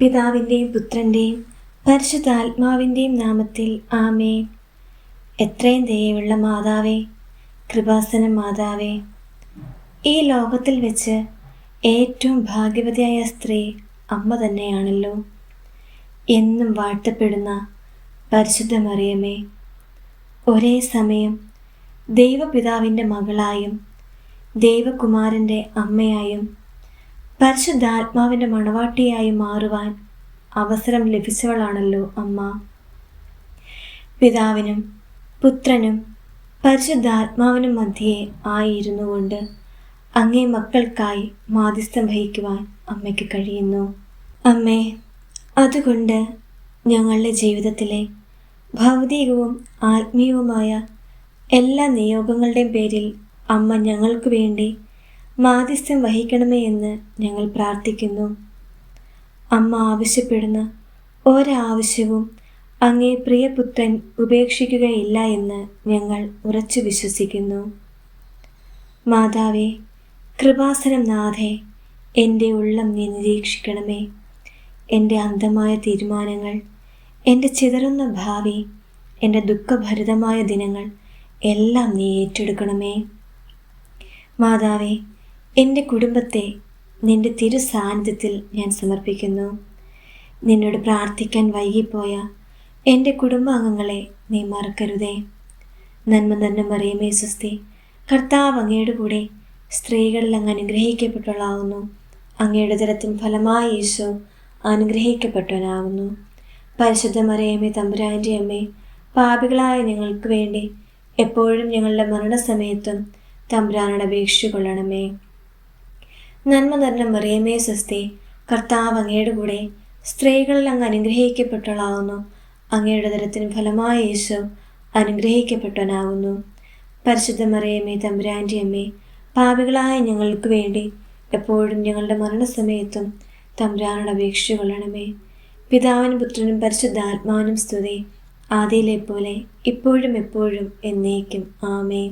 പിതാവിന്റെയും പുത്രന്റെയും പരിശുദ്ധാത്മാവിന്റെയും നാമത്തിൽ ആമേ എത്രയും ദയവുള്ള മാതാവേ കൃപാസന മാതാവേ ഈ ലോകത്തിൽ വെച്ച് ഏറ്റവും ഭാഗ്യവതിയായ സ്ത്രീ അമ്മ തന്നെയാണല്ലോ. എന്നും വാഴ്ത്തപ്പെടുന്ന പരിശുദ്ധ മറിയമേ ഒരേ സമയം ദൈവപിതാവിന്റെ മകളായും ദൈവകുമാരന്റെ അമ്മയായും പരിശുദ്ധാത്മാവിന്റെ മണവാട്ടിയായി മാറുവാൻ അവസരം ലഭിച്ചവളാണല്ലോ അമ്മ. പിതാവിനും പുത്രനും പരിശുദ്ധാത്മാവിനും മധ്യേ ആയിരുന്നു കൊണ്ട് അങ്ങേ മക്കൾക്കായി മാധ്യസ്ഥം വഹിക്കുവാൻ അമ്മയ്ക്ക് കഴിയുന്നു. അമ്മേ അതുകൊണ്ട് ഞങ്ങളുടെ ജീവിതത്തിലെ ഭൗതികവും ആത്മീയവുമായ എല്ലാ നിയോഗങ്ങളുടെയും പേരിൽ അമ്മ ഞങ്ങൾക്ക് വേണ്ടി മാധ്യസ്ഥം വഹിക്കണമേ എന്ന് ഞങ്ങൾ പ്രാർത്ഥിക്കുന്നു. അമ്മ ആവശ്യപ്പെടുന്ന ഒരാവശ്യവും അങ്ങേ പ്രിയപുത്രൻ ഉപേക്ഷിക്കുകയില്ല എന്ന് ഞങ്ങൾ ഉറച്ചു വിശ്വസിക്കുന്നു. മാതാവേ കൃപാസനം നാഥേ എന്റെ ഉള്ളം നീ നിരീക്ഷിക്കണമേ. എന്റെ അന്ധമായ തീരുമാനങ്ങൾ എന്റെ ചിതറുന്ന ഭാവി എന്റെ ദുഃഖഭരിതമായ ദിനങ്ങൾ എല്ലാം നീ ഏറ്റെടുക്കണമേ. മാതാവേ എന്റെ കുടുംബത്തെ നിന്റെ തിരുസാന്നിധ്യത്തിൽ ഞാൻ സമർപ്പിക്കുന്നു. നിന്നോട് പ്രാർത്ഥിക്കാൻ വൈകിപ്പോയ എന്റെ കുടുംബാംഗങ്ങളെ നീ മറക്കരുതേ. നന്മ തന്നെ മറിയമേ സ്വസ്തി. കർത്താവ് അങ്ങയുടെ കൂടെ സ്ത്രീകളിൽ അങ്ങ് അനുഗ്രഹിക്കപ്പെട്ടവളാകുന്നു അങ്ങയുടെ തരത്തിൻ ഫലമായ യേശു അനുഗ്രഹിക്കപ്പെട്ടവനാകുന്നു പരിശുദ്ധ മറിയമ്മേ തമ്പുരാന്റെ അമ്മേ പാപികളായ ഞങ്ങൾക്ക് വേണ്ടി എപ്പോഴും ഞങ്ങളുടെ മരണസമയത്തും തമ്പുരാനോട് അപേക്ഷിച്ചു കൊള്ളണമേ നന്മ നിറഞ്ഞ മറിയമേ സ്വസ്തി കർത്താവ് അങ്ങയുടെ കൂടെ സ്ത്രീകളിൽ അങ്ങ് അനുഗ്രഹിക്കപ്പെട്ടവളാവുന്നു. അങ്ങയുടെ തരത്തിന് ഫലമായ യേശു അനുഗ്രഹിക്കപ്പെട്ടവനാകുന്നു പരിശുദ്ധ മറിയമ്മേ തമ്പുരാന്റെ അമ്മേ പാപികളായ ഞങ്ങൾക്ക് വേണ്ടി എപ്പോഴും ഞങ്ങളുടെ മരണസമയത്തും തമ്പുരാനോട് അപേക്ഷിച്ചു കൊള്ളണമേ. പിതാവിനും പുത്രനും പരിശുദ്ധാത്മാവിനും സ്തുതി ആദിയിലെ പോലെ ഇപ്പോഴും എപ്പോഴും എന്നേക്കും. ആമേ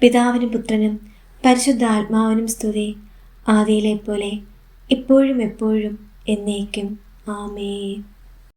പിതാവിനും പുത്രനും പരിശുദ്ധാത്മാവിനും സ്തുതി. ആദിയിലെ പോലെ ഇപ്പോഴും എപ്പോഴും എന്നേക്കും. ആമേ